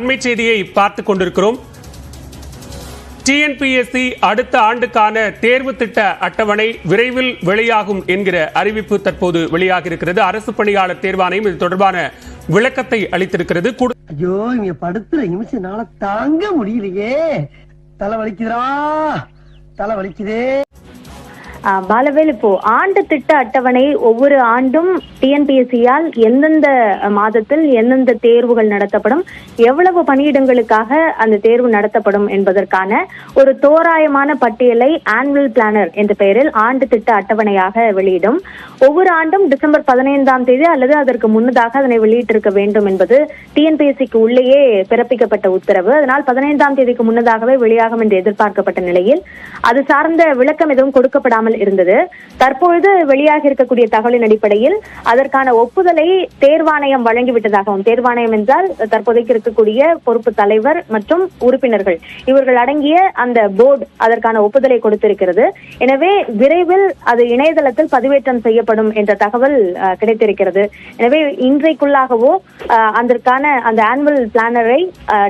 அண்மை செய்தியை பார்த்துக் கொண்டிருக்கிறோம். டிஎன்பிஎஸ்சி அடுத்த ஆண்டுக்கான தேர்வு திட்ட அட்டவணை விரைவில் வெளியாகும் என்கிற அறிவிப்பு தற்போது வெளியாக இருக்கிறது அரசு பணியாளர் தேர்வாணையம் இது தொடர்பான விளக்கத்தை அளித்திருக்கிறது. ஐயோ இங்க படுத்துற நிமிஷம்னால தாங்க முடியலையே. தலை வலிக்குதா தலை வலிக்குதே. பாலவேல் இப்போ ஆண்டு திட்ட அட்டவணை ஒவ்வொரு ஆண்டும் டிஎன்பிஎஸ்சியால் எந்தெந்த மாதத்தில் எந்தெந்த தேர்வுகள் நடத்தப்படும் எவ்வளவு பணியிடங்களுக்காக அந்த தேர்வு நடத்தப்படும் என்பதற்கான ஒரு தோராயமான பட்டியலை ஆனுவல் பிளானர் என்ற பெயரில் ஆண்டு திட்ட அட்டவணையாக வெளியிடும். ஒவ்வொரு ஆண்டும் டிசம்பர் பதினைந்தாம் தேதி அல்லது அதற்கு முன்னதாக அதனை வெளியிட்டிருக்க வேண்டும் என்பது டிஎன்பிஎஸ்சிக்கு உள்ளேயே பிறப்பிக்கப்பட்ட உத்தரவு. அதனால் பதினைந்தாம் தேதிக்கு முன்னதாகவே வெளியாகும் என்று எதிர்பார்க்கப்பட்ட நிலையில் அது சார்ந்த விளக்கம் எதுவும் கொடுக்கப்படாமல் தகவல் இருந்தது. தற்பொழுது வெளியாக இருக்கக்கூடிய தகவலின் அடிப்படையில் அதற்கான ஒப்புதலை தேர்வாணையம் வழங்கிவிட்டதாகவும் தேர்வாணையம் என்றால் தற்போதைக்கு இருக்கக்கூடிய பொறுப்பு தலைவர் மற்றும் உறுப்பினர்கள். இவர்கள் அடங்கிய அந்த போர்டு அதற்கான ஒப்புதலை கொடுத்திருக்கிறது. எனவே விரைவில் அது இணையதளத்தில் பதிவேற்றம் செய்யப்படும் என்ற தகவல் கிடைத்திருக்கிறது. எனவே இன்றைக்குள்ளாகவோ அதற்கான அந்த ஆனுவல் பிளானரை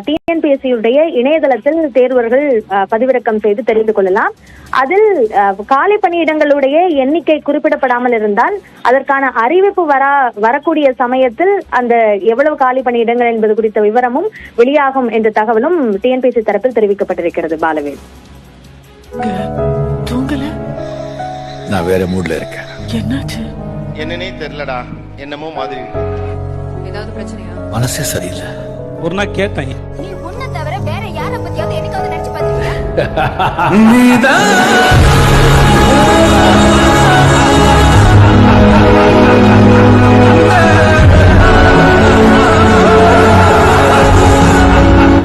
டிஎன்பிஎஸ்சியுடைய இணையதளத்தில் தேர்வர்கள் பதிவிறக்கம் செய்து தெரிந்து கொள்ளலாம். அதில் காலை பணி பணியிடங்களுடைய எண்ணிக்கை குறிப்பிடப்படாமல் இருந்தால் அதற்கான அறிவிப்பு வரா வரக்கூடிய சமயத்தில் அந்த எவ்வளவு காலி பணியிடங்கள் என்பது குறித்த விவரமும் வெளியாகும் என்ற தகவலும் டிஎன்பிஎஸ்சி தரப்பில் தெரிவிக்கப்பட்டிருக்கிறது பாலவேல் தூங்கல? நான் வேற மூட்ல இருக்கேன். என்னாச்சு? என்னன்னே தெரியலடா. என்னமோ மாதிரி. ஏதாவது பிரச்சனையா? மனசே சரியில்லை. ஒரு நாள் கேட்டேன். நீ உன்னை தவிர வேற யார பத்தியாவது என்னைக்காவது நினைச்சு பாத்திருக்கியா